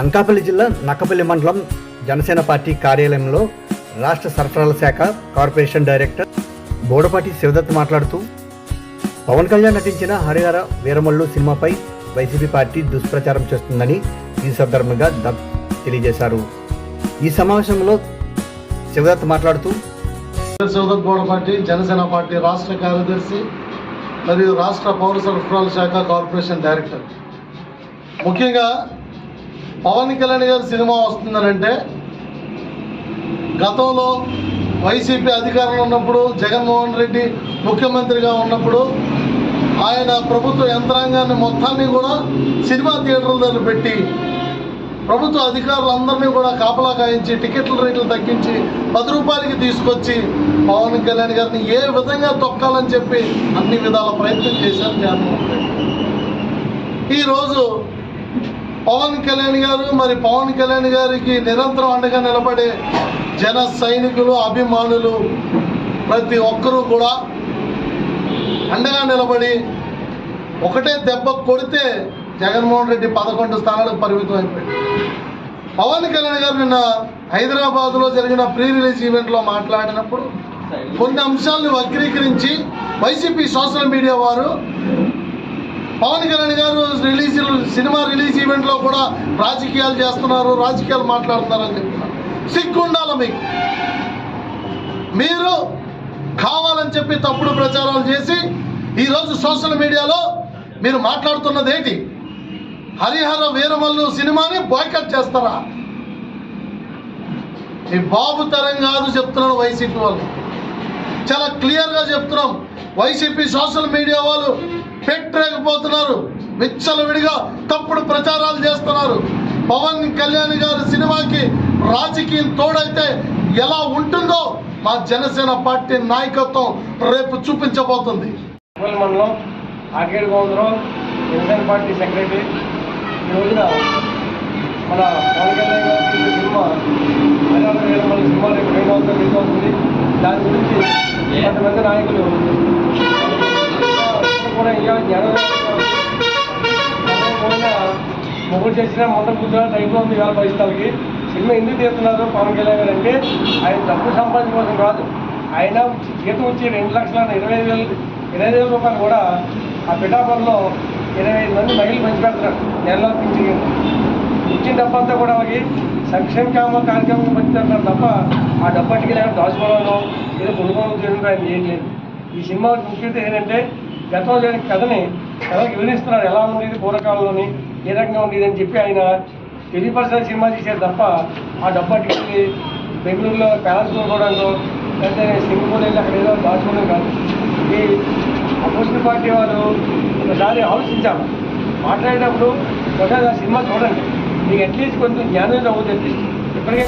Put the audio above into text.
అనకాపల్లి జిల్లా నక్కపల్లి మండలం జనసేన పార్టీ కార్యాలయంలో రాష్ట్ర సరఫరాల శాఖ కార్పొరేషన్ డైరెక్టర్ బోడపాటి శివదత్ మాట్లాడుతూ పవన్ కళ్యాణ్ నటించిన హరిహర వీరమల్లు సినిమాపై వైసీపీ పార్టీ దుష్ప్రచారం చేస్తుందని ఈ సందర్భంగా దత్ తెలియజేశారు. ఈ సమావేశంలో శివదత్ మాట్లాడుతూ శివదత్ బోడపాటి జనసేన పార్టీ రాష్ట్ర కార్యదర్శి మరియు రాష్ట్ర పౌర సరఫరాల శాఖ కార్పొరేషన్ డైరెక్టర్. ముఖ్యంగా పవన్ కళ్యాణ్ గారి సినిమా వస్తుందనంటే గతంలో వైసీపీ అధికారంలో ఉన్నప్పుడు జగన్మోహన్ రెడ్డి ముఖ్యమంత్రిగా ఉన్నప్పుడు ఆయన ప్రభుత్వ యంత్రాంగాన్ని మొత్తాన్ని కూడా సినిమా థియేటర్ల దగ్గర పెట్టి ప్రభుత్వ అధికారులందరినీ కూడా కాపలా కాయించి టికెట్ల రేట్లు తగ్గించి పది రూపాయలకి తీసుకొచ్చి పవన్ కళ్యాణ్ గారిని ఏ విధంగా తొక్కాలని చెప్పి అన్ని విధాల ప్రయత్నం చేశారు జగన్మోహన్ రెడ్డి. ఈరోజు పవన్ కళ్యాణ్ గారు మరి పవన్ కళ్యాణ్ గారికి నిరంతరం అండగా నిలబడే జన సైనికులు అభిమానులు ప్రతి ఒక్కరూ కూడా అండగా నిలబడి ఒకటే దెబ్బ కొడితే జగన్మోహన్ రెడ్డి పదకొండు స్థానాలకు పరిమితం అయిపోయింది పవన్ కళ్యాణ్ గారు నిన్న హైదరాబాద్లో జరిగిన ప్రీ రిలీజ్ ఈవెంట్లో మాట్లాడినప్పుడు కొన్ని అంశాలను వక్రీకరించి వైసీపీ సోషల్ మీడియా వారు పవన్ కళ్యాణ్ గారు రిలీజ్ సినిమా రిలీజ్ ఈవెంట్లో కూడా రాజకీయాలు చేస్తున్నారు రాజకీయాలు మాట్లాడుతున్నారని చెప్తున్నారు. సిగ్గు ఉండాలి మీకు? మీరు కావాలని చెప్పి తప్పుడు ప్రచారాలు చేసి ఈరోజు సోషల్ మీడియాలో మీరు మాట్లాడుతున్నది ఏంటి? హరిహర వీరమల్లు సినిమాని బాయ్కట్ చేస్తారా? ఈ బాబు తరం కాదు చెప్తున్నారు వైసీపీ వాళ్ళు. చాలా క్లియర్గా చెప్తున్నాం. వైసీపీ సోషల్ మీడియా వాళ్ళు పెట్టలేకపోతున్నారు. విచ్చల విడిగా తప్పుడు ప్రచారాలు చేస్తున్నారు. పవన్ కళ్యాణ్ గారి సినిమాకి రాజకీయం తోడైతే ఎలా ఉంటుందో మా జనసేన పార్టీ నాయకత్వం రేపు చూపించబోతుంది. మండలం ఆకేడు గోందరం జనసేన పార్టీ సెక్రటరీ. ఈ రోజున మన పవన్ కళ్యాణ్ గారి సినిమా హరియాణ వేల మన సినిమా రేపు రెండు వందలు అవుతుంది దాని గురించి కొంతమంది నాయకులు కూడా ఇవాళ జనం మొగ్గు చేసిన మొత్తం కూర్చోవడం టైంలో ఉంది ఇవాళ పరిస్థితులకి. సినిమా ఎందుకు తీస్తున్నారు? పవన్ కళ్యాణ్ గారు అంటే ఆయన డబ్బు సంపాదన కోసం కాదు. ఆయన జీతం వచ్చి రెండు లక్షల ఇరవై ఐదు వేలు ఇరవై ఐదు వేల రూపాయలు కూడా ఆ పిఠాపురంలో ఇరవై ఐదు మంది మహిళలు పంచి పెడతారు నెలలో పింఛన్ ఇచ్చిన డబ్బంతా కూడా వాళ్ళకి సంక్షేమ కామ కార్యక్రమం పంచుతారు తప్ప ఆ డబ్బు అట్టుకెళ్ళి దాచుకోవడంలో ఏదో కొనుగోలు చేయడం ఆయన ఏం లేదు. ఈ సినిమా ముఖ్యత ఏంటంటే గతంలో జరిగిన కథని కథకి వివరిస్తున్నారు. ఎలా ఉండేది పూర్వకాలంలోని ఏ రకంగా ఉండేది అని చెప్పి ఆయన తెలియపరచాలి సినిమా చేశారు తప్ప ఆ డబ్బా అట్టుకెళ్ళి బెంగళూరులో ప్యాలెస్ కొనుక్కోవడంలో లేకపోతే సింగపూర్ వెళ్ళి అక్కడ ఏదో దాచుకోవడం కాదు. ఈ అపోజిషన్ పార్టీ వాళ్ళు ఒకసారి ఆలోచించాము మాట్లాడేటప్పుడు ఒకసారి ఆ సినిమా చూడండి. మీకు అట్లీస్ట్ కొంచెం జ్ఞానం అవుతుంది అట్లీస్ట్. ఇప్పటికే